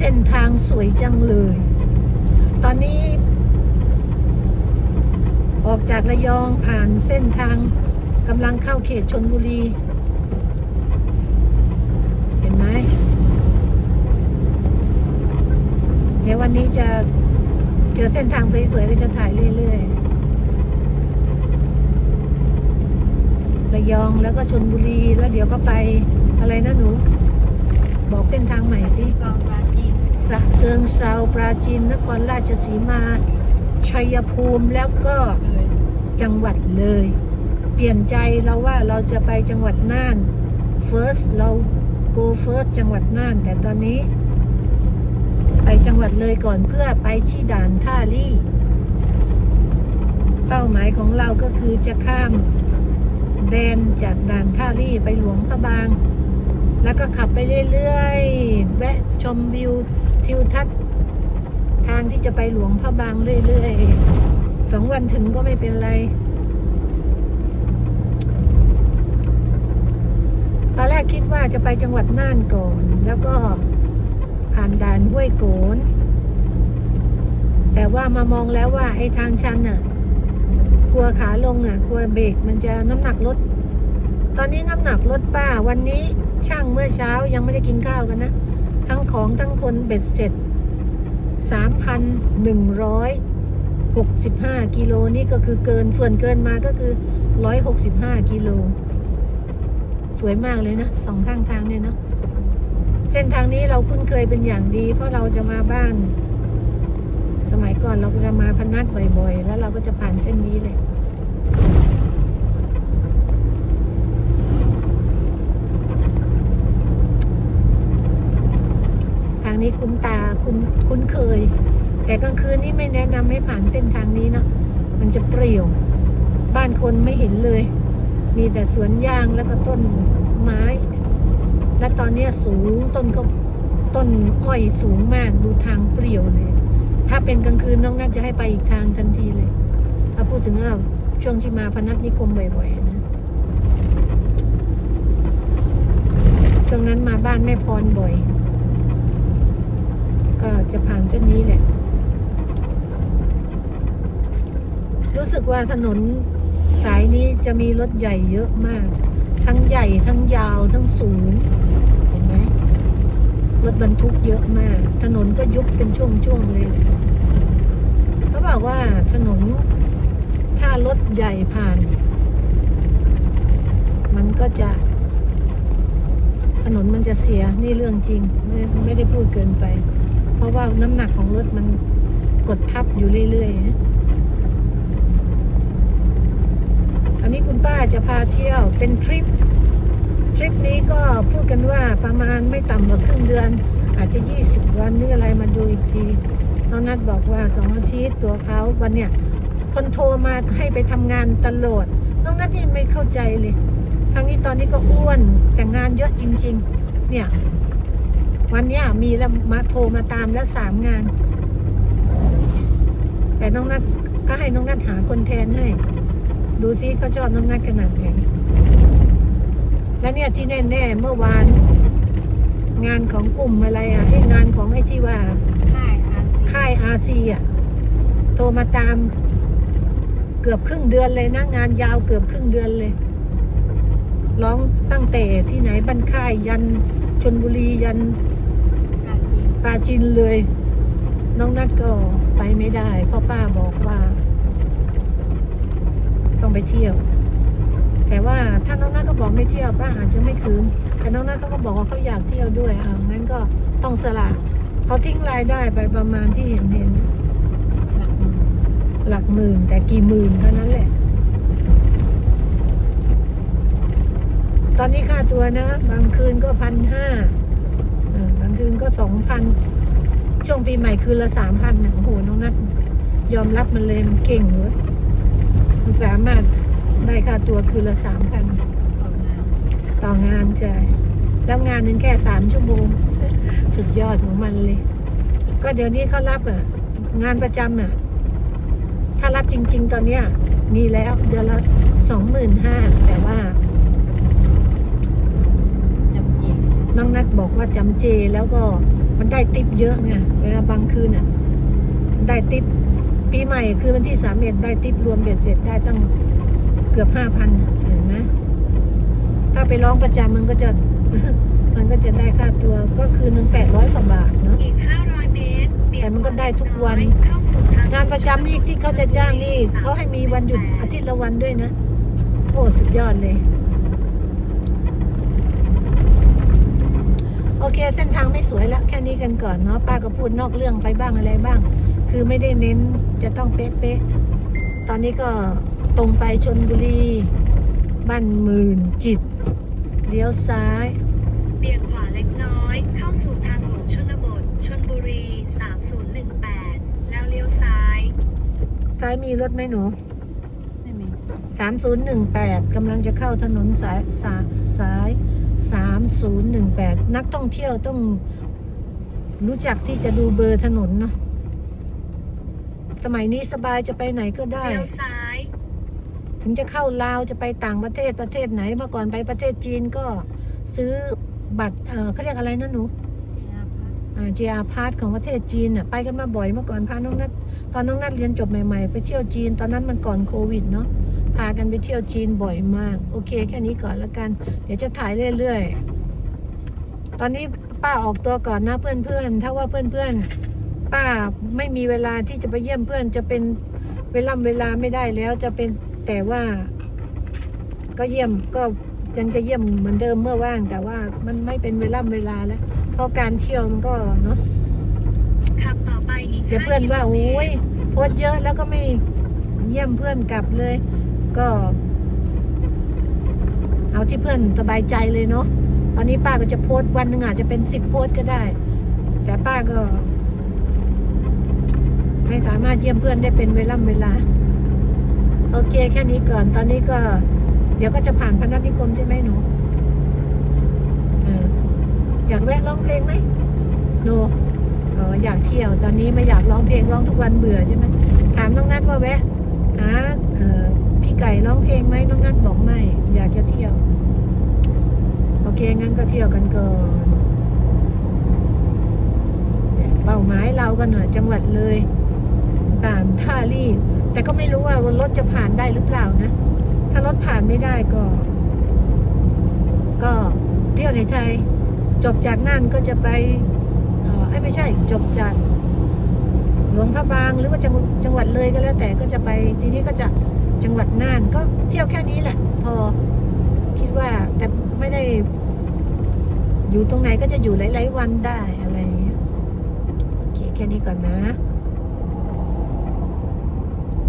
ส้นทางสวยจังเลย ตอนนี้ ออกจากระยองผ่านเส้นทางกำลังเข้าเขตชนบุรี เห็นไหมเดี๋ยววันนี้จะเจอเส้นทางสวยๆก็จะถ่ายเรื่อยๆ ระยองแล้วก็ชนบุรีแล้วเดี๋ยวก็ไปอะไรนะหนู บอกเส้นทางใหม่สิกองปราจีนสะเชิงเซาปราจีนนครราชสีมา ชัยภูมิแล้วก็จังหวัดเลย เปลี่ยนใจเราว่าเราจะไปจังหวัดน่าน first เรา go first จังหวัดน่าน แต่ตอนนี้ ไปจังหวัดเลยก่อนเพื่อไปที่ด่านท่าลี่ เป้าหมายของเราก็คือจะข้ามแดนจากด่านท่าลี่ไปหลวงพระบาง แล้วก็ขับไปเรื่อยๆ แวะชมวิวทิวทัศน์ ทางที่จะไปหลวงพระบางเรื่อยๆสองวันถึงก็ไม่เป็นไร ตอนแรกคิดว่าจะไปจังหวัดน่านก่อน แล้วก็ผ่านด่านห้วยโกน แต่ว่ามามองแล้วว่าไอ้ทางชันน่ะ กลัวขาลงอะ กลัวเบรกมันจะน้ำหนักลด ตอนนี้น้ำหนักลดป้าวันนี้ ช่างเมื่อเช้ายังไม่ได้กินข้าวกันนะ ทั้งของทั้งคนเบ็ดเสร็จ 3,165 กิโลนี่ก็คือเกินส่วนเกินมาก็คือ 165 กิโล สวยมากเลยนะสองข้างทางเนี่ยเนาะเส้นทางนี้เราคุ้นเคยเป็นอย่างดี เพราะเราจะมาบ้าน สมัยก่อนเราก็จะมาพนัสบ่อยๆ แล้วเราก็จะผ่านเส้นนี้เลย ทาง นี้คุ้นตาคุ้นคุ้นเคย แต่กลางคืนนี่ไม่แนะนำให้ผ่านเส้นทางนี้เนาะมันจะเปรี่ยว บ้านคนไม่เห็นเลย มีแต่สวนยางแล้วก็ต้นไม้ และตอนนี้สูงต้นก็ต้นอ้อยสูงมากดูทางเปรี่ยวเลย ถ้าเป็นกลางคืนน้องน่าจะให้ไปอีกทางทันทีเลยถ้าพูดถึงเราช่วงที่มาพนัสนิคมบ่อยๆนะช่วงนั้นมาบ้านแม่พรบ่อย เส้นนี้แหละ รู้สึกว่าถนนสายนี้จะมีรถใหญ่เยอะมาก ทั้งใหญ่ทั้งยาวทั้งสูง เห็นไหมรถบรรทุกเยอะมาก ถนนก็ยุบเป็นช่วงๆเลยเขาบอกว่าถนนถ้ารถใหญ่ผ่าน มันก็จะถนนมันจะเสียนี่เรื่องจริง ไม่ไม่ได้พูดเกินไป เพราะว่าน้ำหนักของรถมันกดทับอยู่เรื่อยๆนะอันนี้คุณป้าจะพาเที่ยวเป็นทริป ทริปนี้ก็พูดกันว่าประมาณไม่ต่ำกว่าครึ่งเดือน อาจจะ 20 วันหรืออะไรมาดูอีกทีน้องนัดบอกว่าสองอาทิตย์ตัวเขาวันเนี้ยคนโทรมาให้ไปทำงานตลอดน้องนัดยังไม่เข้าใจเลยทางนี้ตอนนี้ก็อ้วนแต่งานเยอะจริง ๆ เนี่ย วันนี้มีแล้วมาโทรมาตามแล้วสามงาน แต่น้องนัดก็ให้น้องนัดหาคนแทนให้ ดูซิเขาชอบน้องนัดขนาดไหนและเนี่ยที่แน่ๆเมื่อวาน งานของกลุ่มอะไรอะที่งานของไอ้ที่ว่าค่ายอาซีค่ายอาซีอะโทรมาตามเกือบครึ่งเดือนเลยนะ งานยาวเกือบครึ่งเดือนเลย ร้องตั้งแต่ที่ไหนบ้านค่ายยันชนบุรียัน ปาจินเลย น้องนัดก็ไปไม่ได้เพราะป้าบอกว่า ต้องไปเที่ยว แต่ว่าถ้าน้องนัดก็บอกไม่เที่ยวป้าอาจจะไม่คืน แต่น้องนัดเขาก็บอกว่าเขาอยากเที่ยวด้วยอ่างั้นก็ต้องสละเขาทิ้งรายได้ไปประมาณที่เห็นเห็นหลักหมื่นแต่กี่หมื่นเท่านั้นแหละ ตอนนี้ค่าตัวนะ บางคืนก็พันห้า คืนก็สองพันช่วงปีใหม่คืนละสามพันโอ้โหน้องนัดยอมรับมันเลยมันเก่งเลยมันสามารถได้ค่าตัวคืนละสามพันต่องานต่องานใช่แล้วงานหนึ่งแค่สามชั่วโมง สุดยอดของมันเลย ก็เดี๋ยวนี้เขารับอะ งานประจำอะ ถ้ารับจริง ๆ ตอนเนี้ยมีแล้วเดือนละสองหมื่นห้าแต่ว่า จำเจ น้องนัดบอกว่าจำเจแล้วก็มันได้ติปเยอะไงเวลาบางคืนอะ ได้ติปปีใหม่คือวันที่สามเอ็ดได้ติปรวมเบ็ดเสร็จได้ตั้งเกือบห้าพันเห็นไหมถ้าไปร้องประจำมันก็จะมันก็จะได้ค่าตัวก็คือหนึ่งแปดร้อยกว่าบาทเนาะอีก500เมตรเบี่ยแต่มันก็ได้ทุกวันเข้าสู่ทงานประจำนี่ที่เขาจะจ้างนี่เขาให้มีวันหยุดอาทิตย์ละวันด้วยนะ โอ้สุดยอดเลย โอเค เส้นทางไม่สวยแล้วแค่นี้กันก่อนเนาะป้าก็พูดนอกเรื่องไปบ้างอะไรบ้าง คือไม่ได้เน้นจะต้องเป๊ะๆตอนนี้ก็ตรงไปชนบุรีบ้านหมื่นจิตเลี้ยวซ้ายเบี่ยงขวาเล็กน้อย เข้าสู่ทางหลวงชนบท ชนบุรี 3018 แล้วเลี้ยวซ้าย ซ้ายมีรถไหมหนู ไม่มี 3018กำลังจะเข้าถนนสายสายสาย 3018 นักท่องเที่ยวต้องรู้จักที่จะดูเบอร์ถนนเนาะสมัยนี้สบายจะไปไหนก็ได้ เลี้ยวซ้าย ถึงจะเข้าลาวจะไปต่างประเทศประเทศไหนเมื่อก่อนไปประเทศจีนก็ซื้อบัตรเออเขาเรียกอะไรนะหนูจีอาพัทอ่า GR Pass ของประเทศจีนอะไปกันมาบ่อยเมื่อก่อนพาน้องนัดตอนน้องนัดเรียนจบใหม่ๆ ไปเที่ยวจีน ตอนนั้นมันก่อนโควิดเนาะ พากันไปเที่ยวจีนบ่อยมาก โอเค แค่นี้ก่อนละกัน เดี๋ยวจะถ่ายเรื่อยๆ ตอนนี้ป้าออกตัวก่อนนะเพื่อนๆ ถ้าว่าเพื่อนๆ ป้าไม่มีเวลาที่จะไปเยี่ยมเพื่อน จะเป็นเวลาเวลาไม่ได้แล้ว จะเป็นแต่ว่า ก็เยี่ยมก็ยังจะเยี่ยมเหมือนเดิมเมื่อว่าง แต่ว่ามันไม่เป็นเวลาเวลาแล้วเพราะการเที่ยวมันก็เนาะขับต่อไปอีกเดี๋ยวเพื่อนว่า5กิโลเมโอ้ยตรโพสต์เยอะแล้วก็ไม่เยี่ยมเพื่อนกลับเลย ก็ เอาที่เพื่อนสบายใจเลยเนาะตอนนี้ป้าก็จะโพสต์วันหนึ่งอาจจะเป็นสิบโพสต์ก็ได้ แต่ป้าก็ ไม่สามารถเยี่ยมเพื่อนได้เป็นเวลาเวลา โอเคแค่นี้ก่อน ตอนนี้ก็ เดี๋ยวก็จะผ่านพนัสนิคมใช่ไหมหนูอยากแวะร้องเพลงไหมหนูอ๋ออยากเที่ยว ตอนนี้ไม่อยากร้องเพลงร้องทุกวันเบื่อใช่ไหมถามน้องนัทว่าแวะหาเอ่อพี่ไก่ร้องเพลงไหม น้องนัทบอกไม่ อยากจะเที่ยว โอเค งั้นก็เที่ยวกันก่อนเนี่ยเป้าหมายเรากันหน่อยจังหวัดเลยตางท่ารีบแต่ก็ไม่รู้ว่ารถจะผ่านได้หรือเปล่านะ ถ้ารถผ่านไม่ได้ก็ ก็เที่ยวในไทย จบจากนั่นก็จะไปเออไม่ใช่ จบจากหลวงพระบางหรือว่าจังหวัดเลยก็แล้วแต่ก็จะไปทีนี้ก็จะ จังหวัดน่านก็เที่ยวแค่นี้แหละ พอคิดว่าแต่ไม่ได้ อยู่ตรงไหนก็จะอยู่หลาย ๆ วันได้อะไรอย่างเงี้ยโอเคแค่นี้ก่อนนะ